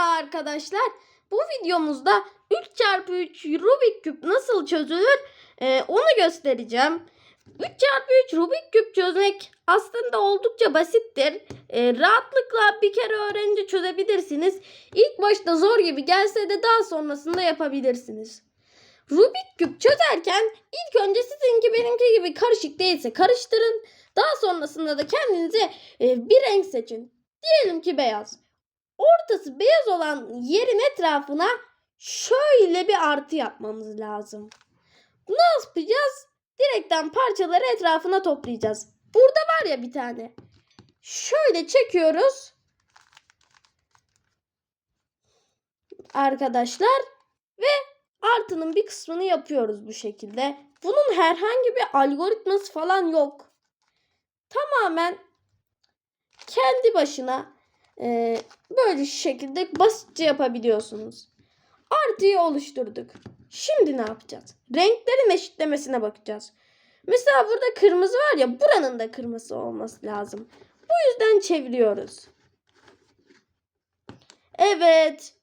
arkadaşlar. Bu videomuzda 3x3 Rubik küp nasıl çözülür e, onu göstereceğim. 3x3 Rubik küp çözmek aslında oldukça basittir. E, rahatlıkla bir kere öğrenince çözebilirsiniz. İlk başta zor gibi gelse de daha sonrasında yapabilirsiniz. Rubik küp çözerken ilk önce sizinki benimki gibi karışık değilse karıştırın. Daha sonrasında da kendinize e, bir renk seçin. Diyelim ki beyaz. Ortası beyaz olan yerin etrafına şöyle bir artı yapmamız lazım. Ne yapacağız? Direkten parçaları etrafına toplayacağız. Burada var ya bir tane. Şöyle çekiyoruz. Arkadaşlar ve artının bir kısmını yapıyoruz bu şekilde. Bunun herhangi bir algoritması falan yok. Tamamen kendi başına e, böyle şekilde basitçe yapabiliyorsunuz. Artıyı oluşturduk. Şimdi ne yapacağız? Renklerin eşitlemesine bakacağız. Mesela burada kırmızı var ya buranın da kırmızı olması lazım. Bu yüzden çeviriyoruz. Evet.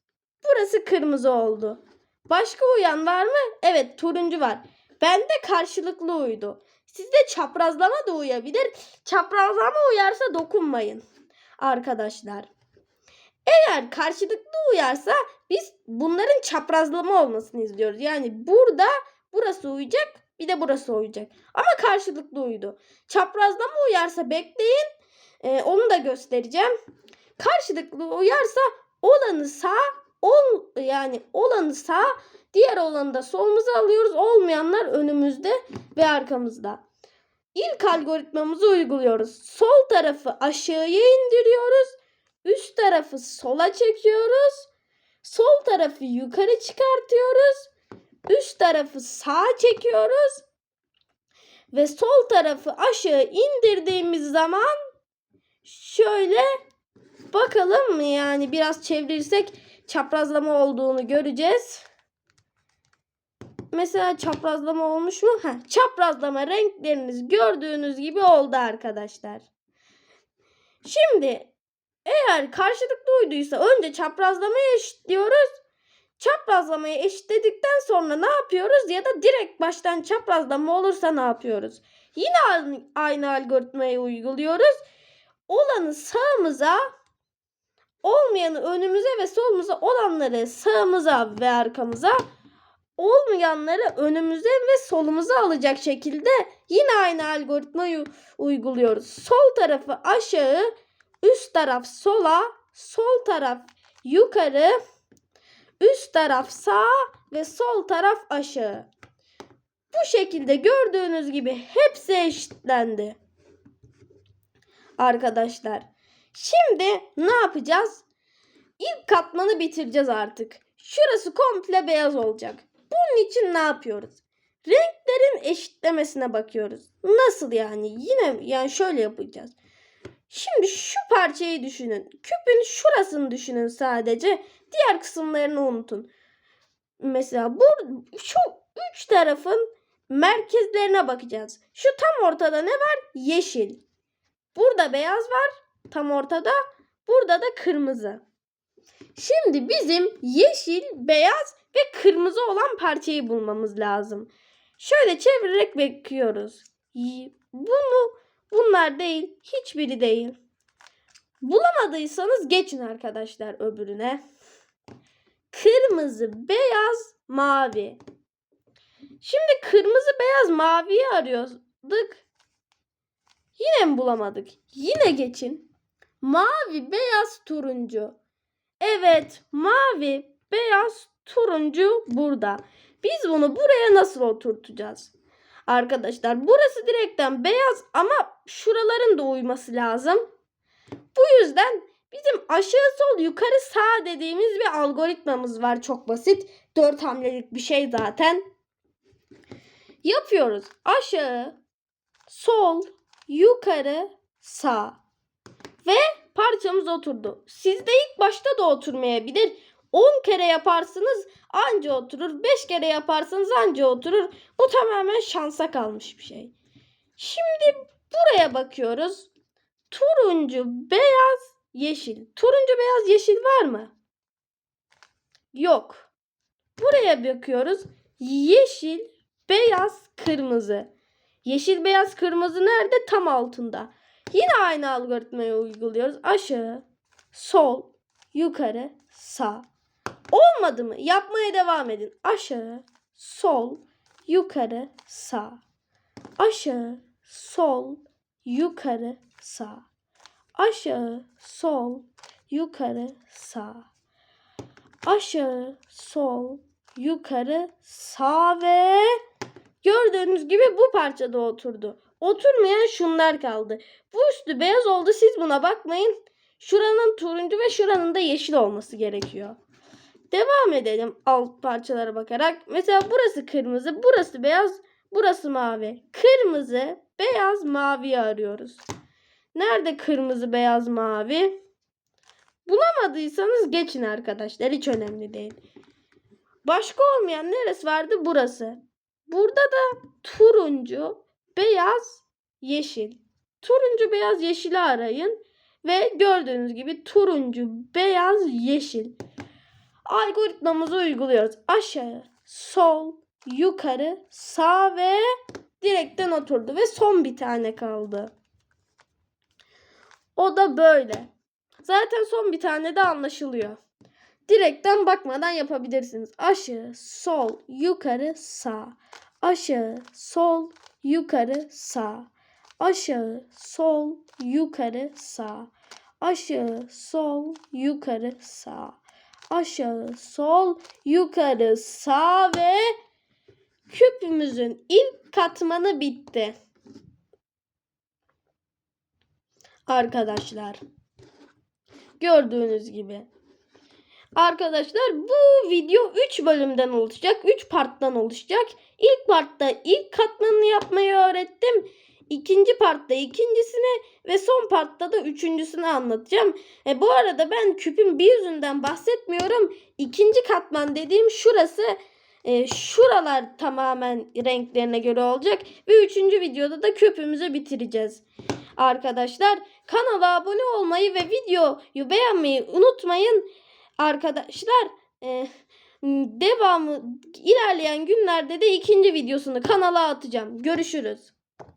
Burası kırmızı oldu. Başka uyan var mı? Evet turuncu var. Bende karşılıklı uydu. Sizde çaprazlama da uyabilir. Çaprazlama uyarsa dokunmayın arkadaşlar. Eğer karşılıklı uyarsa biz bunların çaprazlama olmasını izliyoruz. Yani burada burası uyacak bir de burası uyacak. Ama karşılıklı uydu. Çaprazlama uyarsa bekleyin. Ee, onu da göstereceğim. Karşılıklı uyarsa olanı sağ ol yani olanı sağ diğer olanı da solumuza alıyoruz. Olmayanlar önümüzde ve arkamızda. İlk algoritmamızı uyguluyoruz. Sol tarafı aşağıya indiriyoruz. Üst tarafı sola çekiyoruz. Sol tarafı yukarı çıkartıyoruz. Üst tarafı sağa çekiyoruz. Ve sol tarafı aşağı indirdiğimiz zaman şöyle bakalım yani biraz çevirirsek çaprazlama olduğunu göreceğiz. Mesela çaprazlama olmuş mu? Heh, çaprazlama renkleriniz gördüğünüz gibi oldu arkadaşlar. Şimdi eğer karşılıklı uyduysa önce çaprazlamayı eşitliyoruz. Çaprazlamayı eşitledikten sonra ne yapıyoruz? Ya da direkt baştan çaprazlama olursa ne yapıyoruz? Yine aynı algoritmayı uyguluyoruz. Olanı sağımıza, olmayanı önümüze ve solumuza olanları sağımıza ve arkamıza, olmayanları önümüze ve solumuza alacak şekilde yine aynı algoritmayı uyguluyoruz. Sol tarafı aşağı, üst taraf sola, sol taraf yukarı, üst taraf sağ ve sol taraf aşağı. Bu şekilde gördüğünüz gibi hepsi eşitlendi. Arkadaşlar. Şimdi ne yapacağız? İlk katmanı bitireceğiz artık. Şurası komple beyaz olacak. Bunun için ne yapıyoruz? Renklerin eşitlemesine bakıyoruz. Nasıl yani? Yine yani şöyle yapacağız. Şimdi şu parçayı düşünün. Küpün şurasını düşünün sadece. Diğer kısımlarını unutun. Mesela bu şu üç tarafın merkezlerine bakacağız. Şu tam ortada ne var? Yeşil. Burada beyaz var. Tam ortada. Burada da kırmızı. Şimdi bizim yeşil, beyaz ve kırmızı olan parçayı bulmamız lazım. Şöyle çevirerek bekliyoruz. Bunu bunlar değil, hiçbiri değil. Bulamadıysanız geçin arkadaşlar öbürüne. Kırmızı, beyaz, mavi. Şimdi kırmızı, beyaz, maviyi arıyorduk. Yine mi bulamadık? Yine geçin. Mavi, beyaz, turuncu. Evet, mavi, beyaz, turuncu burada. Biz bunu buraya nasıl oturtacağız? Arkadaşlar burası direkten beyaz ama şuraların da uyması lazım. Bu yüzden bizim aşağı sol yukarı sağ dediğimiz bir algoritmamız var. Çok basit. Dört hamlelik bir şey zaten. Yapıyoruz. Aşağı, sol, yukarı, sağ. Ve parçamız oturdu. Sizde ilk başta da oturmayabilir. 10 kere yaparsınız anca oturur. 5 kere yaparsanız anca oturur. Bu tamamen şansa kalmış bir şey. Şimdi buraya bakıyoruz. Turuncu, beyaz, yeşil. Turuncu, beyaz, yeşil var mı? Yok. Buraya bakıyoruz. Yeşil, beyaz, kırmızı. Yeşil, beyaz, kırmızı nerede? Tam altında. Yine aynı algoritmayı uyguluyoruz. Aşağı, sol, yukarı, sağ. Olmadı mı? Yapmaya devam edin. Aşağı, sol, yukarı, sağ. Aşağı, sol, yukarı, sağ. Aşağı, sol, yukarı, sağ. Aşağı, sol, yukarı, sağ ve gördüğünüz gibi bu parçada oturdu. Oturmayan şunlar kaldı. Bu üstü beyaz oldu. Siz buna bakmayın. Şuranın turuncu ve şuranın da yeşil olması gerekiyor. Devam edelim alt parçalara bakarak. Mesela burası kırmızı, burası beyaz, burası mavi. Kırmızı, beyaz, maviyi arıyoruz. Nerede kırmızı, beyaz, mavi? Bulamadıysanız geçin arkadaşlar. Hiç önemli değil. Başka olmayan neresi vardı? Burası. Burada da turuncu, beyaz, yeşil. Turuncu, beyaz, yeşili arayın. Ve gördüğünüz gibi turuncu, beyaz, yeşil. Algoritmamızı uyguluyoruz. Aşağı, sol, yukarı, sağ ve direkten oturdu. Ve son bir tane kaldı. O da böyle. Zaten son bir tane de anlaşılıyor. Direkten bakmadan yapabilirsiniz. Aşağı, sol, yukarı, sağ. Aşağı, sol, yukarı, sağ. Aşağı, sol, yukarı, sağ. Aşağı, sol, yukarı, sağ. Aşağı, sol, yukarı, sağ ve küpümüzün ilk katmanı bitti. Arkadaşlar. Gördüğünüz gibi. Arkadaşlar bu video 3 bölümden oluşacak. 3 parttan oluşacak. İlk partta ilk katmanını yapmayı öğrettim. İkinci partta ikincisini ve son partta da üçüncüsünü anlatacağım. E, bu arada ben küpün bir yüzünden bahsetmiyorum. İkinci katman dediğim şurası. E, şuralar tamamen renklerine göre olacak. Ve üçüncü videoda da küpümüzü bitireceğiz. Arkadaşlar kanala abone olmayı ve videoyu beğenmeyi unutmayın. Arkadaşlar e, devamı ilerleyen günlerde de ikinci videosunu kanala atacağım. Görüşürüz.